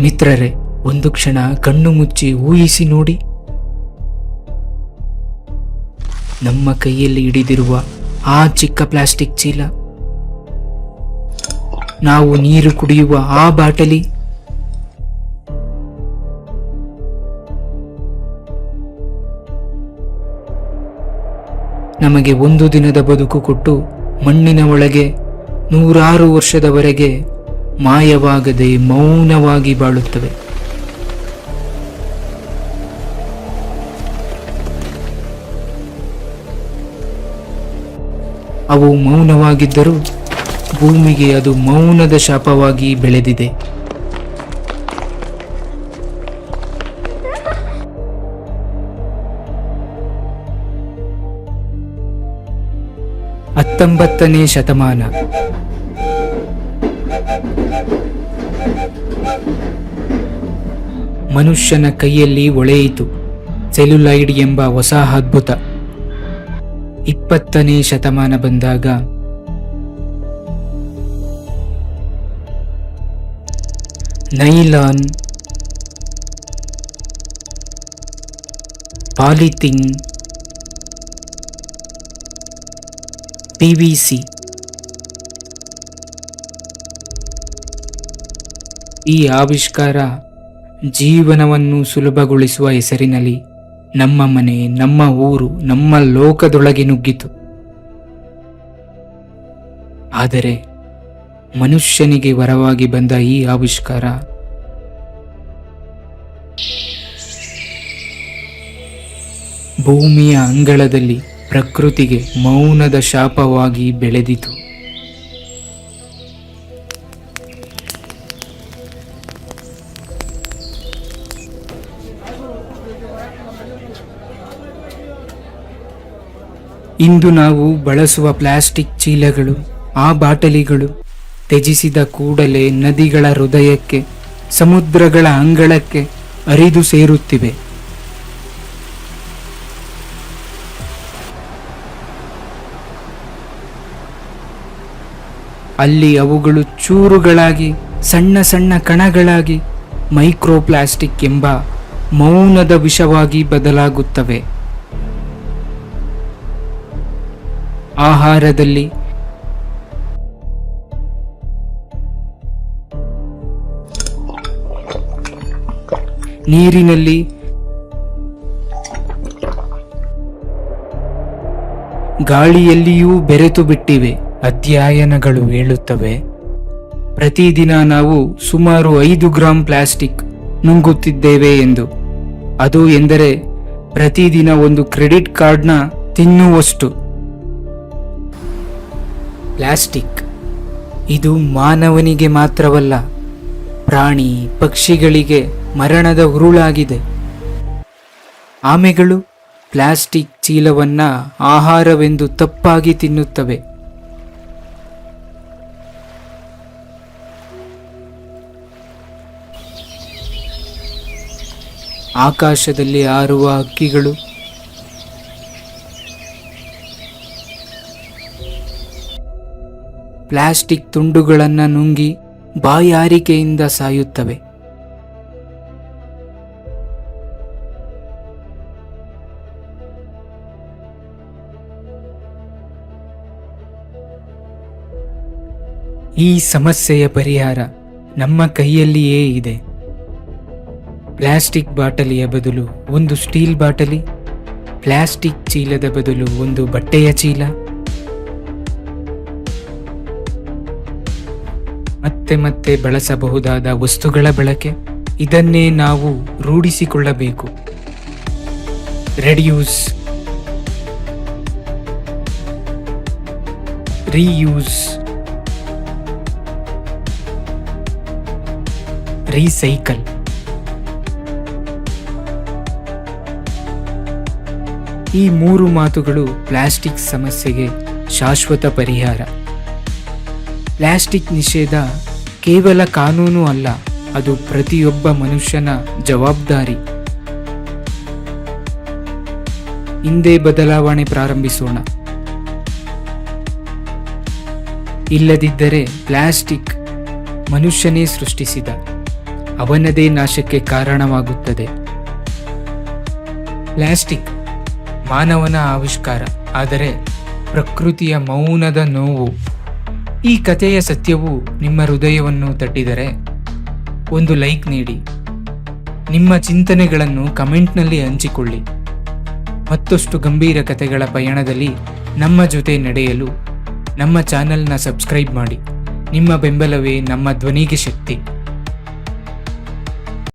ಮಿತ್ರರೇ, ಒಂದು ಕ್ಷಣ ಕಣ್ಣು ಮುಚ್ಚಿ ಊಹಿಸಿ ನೋಡಿ. ನಮ್ಮ ಕೈಯಲ್ಲಿ ಹಿಡಿದಿರುವ ಆ ಚಿಕ್ಕ ಪ್ಲಾಸ್ಟಿಕ್ ಚೀಲ. ನಾವು ನೀರು ಕುಡಿಯುವ ಆ ಬಾಟಲಿ. ನಮಗೆ ಒಂದು ದಿನದ ಬದುಕು ಕೊಟ್ಟು ಮಣ್ಣಿನ ಒಳಗೆ ನೂರಾರು ವರ್ಷದವರೆಗೆ ಮಾಯವಾಗದೆ ಮೌನವಾಗಿ ಬಾಳುತ್ತವೆ. ಅವು ಮೌನವಾಗಿದ್ದರೂ ಭೂಮಿಗೆ ಅದು ಮೌನದ ಶಾಪವಾಗಿ ಬೆಳೆದಿದೆ. ಹತ್ತೊಂಬತ್ತನೇ ಶತಮಾನ. ಮನುಷ್ಯನ ಕೈಯಲ್ಲಿ ಒಳೆಯಿತು ಸೆಲ್ಯುಲೈಡ್ ಎಂಬ ಹೊಸ ಅದ್ಭುತ. ಇಪ್ಪತ್ತನೇ ಶತಮಾನ ಬಂದಾಗ ನೈಲಾನ್ ಪಾಲಿಥಿನ್ ಪಿವಿಸಿ ಈ ಆವಿಷ್ಕಾರ ಜೀವನವನ್ನು ಸುಲಭಗೊಳಿಸುವ ಹೆಸರಿನಲ್ಲಿ ನಮ್ಮ ಮನೆ, ನಮ್ಮ ಊರು, ನಮ್ಮ ಲೋಕದೊಳಗೆ ನುಗ್ಗಿತು. ಆದರೆ ಮನುಷ್ಯನಿಗೆ ವರವಾಗಿ ಬಂದ ಈ ಆವಿಷ್ಕಾರ ಭೂಮಿಯ ಅಂಗಳದಲ್ಲಿ ಪ್ರಕೃತಿಗೆ ಮೌನದ ಶಾಪವಾಗಿ ಬೆಳೆದಿತು. ಇಂದು ನಾವು ಬಳಸುವ ಪ್ಲಾಸ್ಟಿಕ್ ಚೀಲಗಳು, ಆ ಬಾಟಲಿಗಳು ತ್ಯಜಿಸಿದ ಕೂಡಲೇ ನದಿಗಳ ಹೃದಯಕ್ಕೆ, ಸಮುದ್ರಗಳ ಅಂಗಳಕ್ಕೆ ಅರಿದು ಸೇರುತ್ತಿವೆ. ಅಲ್ಲಿ ಅವುಗಳು ಚೂರುಗಳಾಗಿ, ಸಣ್ಣ ಸಣ್ಣ ಕಣಗಳಾಗಿ ಮೈಕ್ರೋಪ್ಲಾಸ್ಟಿಕ್ ಎಂಬ ಮೌನದ ವಿಷವಾಗಿ ಬದಲಾಗುತ್ತವೆ. ಆಹಾರದಲ್ಲಿ. ನೀರಿನಲ್ಲಿ. ಗಾಳಿಯಲ್ಲಿಯೂ ಬೆರೆತು ಬಿಟ್ಟಿವೆ, ಅಧ್ಯಯನಗಳು ಹೇಳುತ್ತವೆ. ಪ್ರತಿದಿನ ನಾವು ಸುಮಾರು ಐದು ಗ್ರಾಂ ಪ್ಲಾಸ್ಟಿಕ್ ನುಂಗುತ್ತಿದ್ದೇವೆ ಎಂದು. ಅದು ಎಂದರೆ, ಪ್ರತಿದಿನ ಒಂದು ಕ್ರೆಡಿಟ್ ಕಾರ್ಡ್ನ ತಿನ್ನುವಷ್ಟು. ಪ್ಲಾಸ್ಟಿಕ್. ಇದು ಮಾನವನಿಗೆ ಮಾತ್ರವಲ್ಲ, ಪ್ರಾಣಿ ಪಕ್ಷಿಗಳಿಗೆ ಮರಣದ ಉರುಳಾಗಿದೆ. ಆಮೆಗಳು ಪ್ಲಾಸ್ಟಿಕ್ ಚೀಲವನ್ನ ಆಹಾರವೆಂದು ತಪ್ಪಾಗಿ ತಿನ್ನುತ್ತವೆ. ಆಕಾಶದಲ್ಲಿ ಹಾರುವ ಹಕ್ಕಿಗಳು ಪ್ಲಾಸ್ಟಿಕ್ ತುಂಡುಗಳನ್ನು ನುಂಗಿ ಬಾಯಾರಿಕೆಯಿಂದ ಸಾಯುತ್ತವೆ. ಈ ಸಮಸ್ಯೆಯ ಪರಿಹಾರ ನಮ್ಮ ಕೈಯಲ್ಲಿಯೇ ಇದೆ. ಪ್ಲಾಸ್ಟಿಕ್ ಬಾಟಲಿಯ ಬದಲು ಒಂದು ಸ್ಟೀಲ್ ಬಾಟಲಿ, ಪ್ಲಾಸ್ಟಿಕ್ ಚೀಲದ ಬದಲು ಒಂದು ಬಟ್ಟೆಯ ಚೀಲ. ಮತ್ತೆ ಮತ್ತೆ ಬಳಸಬಹುದಾದ ವಸ್ತುಗಳ ಬಳಕೆ. ಇದನ್ನೇ ನಾವು ರೂಢಿಸಿಕೊಳ್ಳಬೇಕು. ರೆಡ್ಯೂಸ್. ರೀಯೂಸ್. ರೀಸೈಕಲ್. ಈ ಮೂರು ಮಾತುಗಳು ಪ್ಲಾಸ್ಟಿಕ್ ಸಮಸ್ಯೆಗೆ ಶಾಶ್ವತ ಪರಿಹಾರ. ಪ್ಲಾಸ್ಟಿಕ್ ನಿಷೇಧ ಕೇವಲ ಕಾನೂನು ಅಲ್ಲ, ಅದು ಪ್ರತಿಯೊಬ್ಬ ಮನುಷ್ಯನ ಜವಾಬ್ದಾರಿ. ಹಿಂದೆ ಬದಲಾವಣೆ ಪ್ರಾರಂಭಿಸೋಣ. ಇಲ್ಲದಿದ್ದರೆ ಪ್ಲಾಸ್ಟಿಕ್ ಮನುಷ್ಯನೇ ಸೃಷ್ಟಿಸಿದ, ಅವನದೇ ನಾಶಕ್ಕೆ ಕಾರಣವಾಗುತ್ತದೆ. ಪ್ಲಾಸ್ಟಿಕ್ ಮಾನವನ ಆವಿಷ್ಕಾರ, ಆದರೆ ಪ್ರಕೃತಿಯ ಮೌನದ ನೋವು. ಈ ಕಥೆಯ ಸತ್ಯವು ನಿಮ್ಮ ಹೃದಯವನ್ನು ತಟ್ಟಿದರೆ ಒಂದು ಲೈಕ್ ನೀಡಿ. ನಿಮ್ಮ ಚಿಂತನೆಗಳನ್ನು ಕಮೆಂಟ್ನಲ್ಲಿ ಹಂಚಿಕೊಳ್ಳಿ. ಮತ್ತಷ್ಟು ಗಂಭೀರ ಕಥೆಗಳ ಪಯಣದಲ್ಲಿ ನಮ್ಮ ಜೊತೆ ನಡೆಯಲು ನಮ್ಮ ಚಾನೆಲ್ನ ಸಬ್ಸ್ಕ್ರೈಬ್ ಮಾಡಿ. ನಿಮ್ಮ ಬೆಂಬಲವೇ ನಮ್ಮ ಧ್ವನಿಗೆ ಶಕ್ತಿ.